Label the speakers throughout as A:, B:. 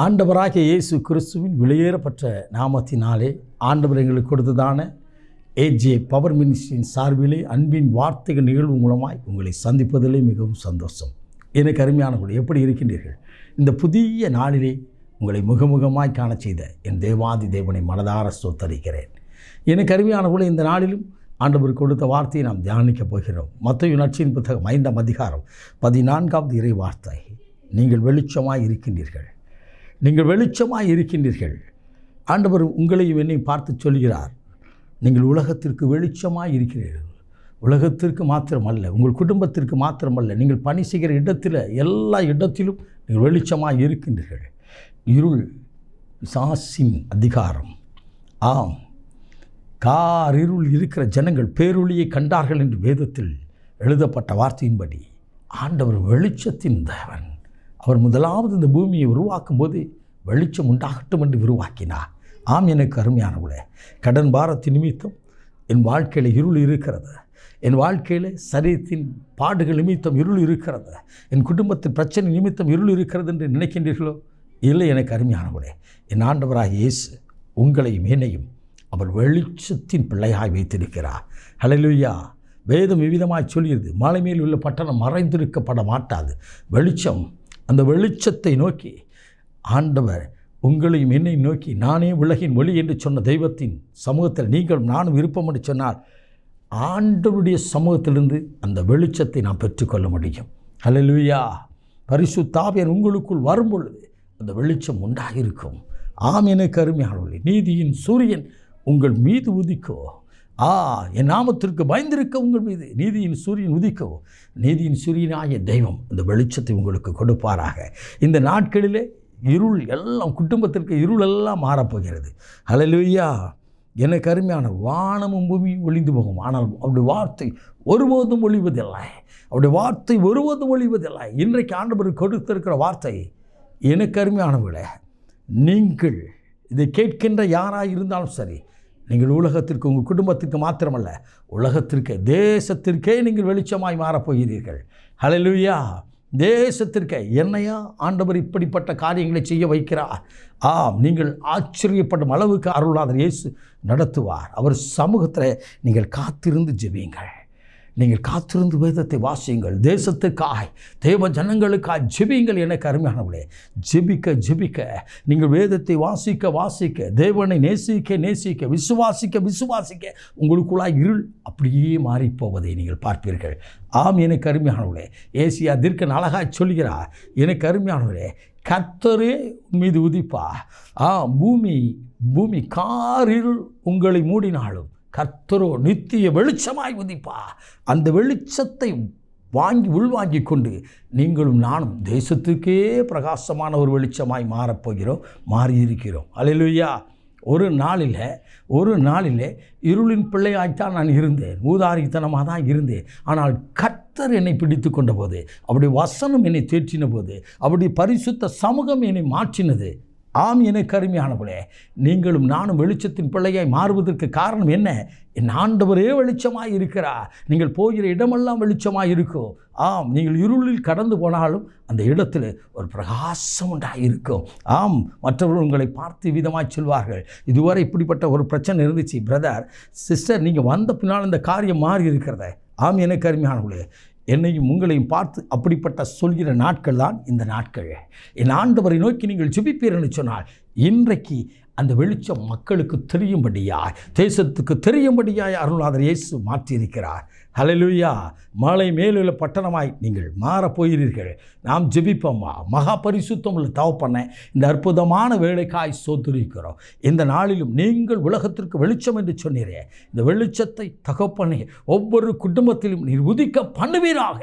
A: ஆண்டவராகிய இயேசு கிறிஸ்துவின் வெளியேறப்பட்ட நாமத்தினாலே ஆண்டவர் எங்களுக்கு கொடுத்ததான ஏஜே பவர் மினிஸ்டரின் சார்பிலே அன்பின் வார்த்தைகள் நிகழ்வு மூலமாய் உங்களை சந்திப்பதிலே மிகவும் சந்தோஷம். எனக்கு அருமையானவர்கள் எப்படி இருக்கின்றீர்கள்? இந்த புதிய நாளிலே உங்களை முகமுகமாய் காணச் செய்த என் தேவாதி தேவனை மனதார சொத்தரிக்கிறேன் எனக்கு அருமையானவர்களே இந்த நாளிலும் ஆண்டவர் கொடுத்த வார்த்தையை நாம் தியானிக்கப் போகிறோம். மற்ற உணர்ச்சியின் புத்தகம் ஐந்தாம் அதிகாரம் பதினான்காவது இறை வார்த்தை. நீங்கள் வெளிச்சமாய் இருக்கின்றீர்கள். நீங்கள் வெளிச்சமாக இருக்கின்றீர்கள். ஆண்டவர் உங்களையும் என்னையும் பார்த்து சொல்கிறார். நீங்கள் உலகத்திற்கு வெளிச்சமாக இருக்கிறீர்கள். உலகத்திற்கு மாத்திரமல்ல உங்கள் குடும்பத்திற்கு மாத்திரமல்ல நீங்கள் பணி செய்கிற இடத்தில் எல்லா இடத்திலும் நீங்கள் வெளிச்சமாக இருக்கின்றீர்கள். இருள் சாசின் அதிகாரம். ஆம். காரிருள் இருக்கிற ஜனங்கள் பேரொளியை கண்டார்கள் என்று வேதத்தில் எழுதப்பட்ட வார்த்தையின்படி ஆண்டவர் வெளிச்சத்தின் தேவன். அவர் முதலாவது இந்த பூமியை உருவாக்கும் போது வெளிச்சம் உண்டாகட்டும் என்று உருவாக்கினார். ஆம் எனக்கு அருமையானவளே கடன் பாரத்தின் நிமித்தம் என் வாழ்க்கையில் இருள் இருக்கிறது. என் வாழ்க்கையில் சரீரத்தின் பாடுகள் நிமித்தம் இருள் இருக்கிறது. என் குடும்பத்தின் பிரச்சனை நிமித்தம் இருள் இருக்கிறது என்று நினைக்கின்றீர்களோ? இல்லை எனக்கு அருமையானவளே என் ஆண்டவராக இயேசு உங்களையும் என்னையும் அவர் வெளிச்சத்தின் பிள்ளையாய் வைத்திருக்கிறார். ஹலலுயா வேதம் விவிதமாய் சொல்கிறது மலை மேல் உள்ள பட்டணம் மறைந்திருக்கப்பட மாட்டாது. வெளிச்சம் அந்த வெளிச்சத்தை நோக்கி ஆண்டவர் உங்களையும் என்னை நோக்கி நானே உலகின் ஒளி என்று சொன்ன தெய்வத்தின் சமூகத்தில் நீங்களும் நானும் விருப்பம் என்று சொன்னால் ஆண்டவருடைய சமூகத்திலிருந்து அந்த வெளிச்சத்தை நாம் பெற்றுக்கொள்ள முடியும். ஹalleluya. பரிசுத்தாவியர் உங்களுக்குள் வரும் பொழுது அந்த வெளிச்சம் உண்டாகிருக்கும் ஆம் எனக்கு அருமையானவர்களே நீதியின் சூரியன் உங்கள் மீது உதிக்கோ. ஆ என் நாமத்திற்கு பயந்திருக்க உங்கள் மீது. நீதியின் சூரியன் உதிக்கவும் நீதியின் சூரியனாகிய தெய்வம் அந்த வெளிச்சத்தை உங்களுக்கு கொடுப்பாராக. இந்த நாட்களிலே இருள் எல்லாம் குடும்பத்திற்கு இருள் எல்லாம் மாறப்போகிறது. அலலுவையா எனக்கு அருமையான வானமும் பூமியும் ஒளிந்து போகும். ஆனால் அவருடைய வார்த்தை ஒருபோதும் ஒழிவதில்லை அவருடைய வார்த்தை ஒருபோதும் ஒழிவதில்லை இன்றைக்கு ஆண்டவர் கொடுத்திருக்கிற வார்த்தை எனக்கு அருமையானவர்களே நீங்கள் இதை கேட்கின்ற யாராக இருந்தாலும் சரி நீங்கள் உலகத்திற்கு உங்கள் குடும்பத்திற்கு மாத்திரமல்ல உலகத்திற்கு தேசத்திற்கே நீங்கள் வெளிச்சமாய் மாறப்போகிறீர்கள் ஹலலுயா தேசத்திற்கு என்னையா ஆண்டவர் இப்படிப்பட்ட காரியங்களை செய்ய வைக்கிறார்? ஆம் நீங்கள் ஆச்சரியப்படும் அளவுக்கு அருளாதர் இயேசு நடத்துவார். அவர் சமூகத்தில் நீங்கள் காத்திருந்து ஜெபியுங்கள். நீங்கள் காத்திருந்து வேதத்தை வாசியுங்கள். தேசத்துக்காய் தேவ ஜனங்களுக்காய் ஜெபியுங்கள் எனக்கு அருமையானவளே ஜெபிக்க ஜெபிக்க. நீங்கள் வேதத்தை வாசிக்க வாசிக்க தேவனை நேசிக்க நேசிக்க விசுவாசிக்க விசுவாசிக்க உங்களுக்குள்ளாய் இருள் அப்படியே மாறிப்போவதை நீங்கள் பார்ப்பீர்கள். ஆம் எனக்கு அருமையானவளே ஏசியா தீர்க்கன் அழகாய் சொல்கிறார். எனக்கு அருமையானவளே கர்த்தரே மீது உதிப்பா. ஆ பூமி பூமி காரிருள் உங்களை மூடினாலும் கர்த்தரோ நித்திய வெளிச்சமாய் உதிப்பா. அந்த வெளிச்சத்தை வாங்கி உள்வாங்கி கொண்டு நீங்களும் நானும் தேசத்துக்கே பிரகாசமான ஒரு வெளிச்சமாய் மாறப்போகிறோம் மாறியிருக்கிறோம். அலையிலுயா ஒரு நாளில் ஒரு நாளில் இருளின் பிள்ளையாய்த்தான் நான் இருந்தேன். ஊதாரித்தனமாக தான் இருந்தேன். ஆனால் கர்த்தர் என்னை பிடித்து கொண்ட போது அவருடைய வசனம் என்னை தேற்றின போது அவருடைய பரிசுத்த சமூகம் என்னை மாற்றினது. ஆம் என கருமையானவளே நீங்களும் நானும் வெளிச்சத்தின் பிள்ளையாய் மாறுவதற்கு காரணம் என்ன? என் ஆண்டவரே வெளிச்சமாக இருக்கிறா. நீங்கள் போகிற இடமெல்லாம் வெளிச்சமாக இருக்கும் ஆம் நீங்கள் இருளில் கடந்து போனாலும் அந்த இடத்துல ஒரு பிரகாசம் உண்டாக இருக்கும். ஆம் மற்றவர்கள் உங்களை பார்த்து விதமாய் சொல்வார்கள். இதுவரை இப்படிப்பட்ட ஒரு பிரச்சனை இருந்துச்சு பிரதர் சிஸ்டர் நீங்கள் வந்த பின்னால் இந்த காரியம் மாறி இருக்கிறத. ஆம் எனக்கு அருமையானவளே என்னையும் உங்களையும் பார்த்து அப்படிப்பட்ட சொல்கிற நாட்கள் தான் இந்த நாட்கள். என் ஆண்டவரை நோக்கி நீங்கள் ஜெபிப்பீர்கள் சொன்னால் இன்றைக்கு அந்த வெளிச்சம் மக்களுக்கு தெரியும்படியாய் தேசத்துக்கு தெரியும்படியாய் அருளாதர் இயேசு மாற்றியிருக்கிறார். ஹலலுயா மாலை மேலுள்ள பட்டணமாய் நீங்கள் மாறப் போகிறீர்கள். நாம் ஜெபிப்போம்மா மகா பரிசுத்தம் உள்ள தவப்பண்ண இந்த அற்புதமான வேலைக்காய் சோத்துரிக்கிறோம். இந்த நாளிலும் நீங்கள் உலகத்திற்கு வெளிச்சம் என்று சொன்னீரே. இந்த வெளிச்சத்தை தகப்பனே ஒவ்வொரு குடும்பத்திலும் நீர் உதிக்க பண்ணுவீராக.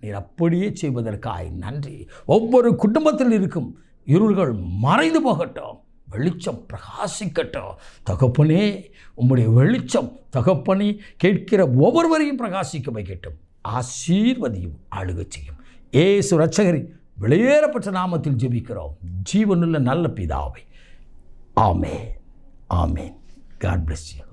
A: நீர் அப்படியே செய்வதற்காய் நன்றி. ஒவ்வொரு குடும்பத்தில் இருக்கும் இருள்கள் மறைந்து போகட்டும் வெளிச்சம் பிரகாசிக்கட்டும். தகப்பனே உம்முடைய வெளிச்சம் தகப்பனே கேட்கிற ஒவ்வொருவரையும் பிரகாசிக்க வைக்கட்டும். ஆசீர்வதியும் ஆளுகச் செய்யும். ஏசு ரட்சகரின் வெளியேறப்பட்ட நாமத்தில் ஜெபிக்கிறோம். ஜீவனுள்ள நல்ல பிதாவை. ஆமே ஆமேன். God bless you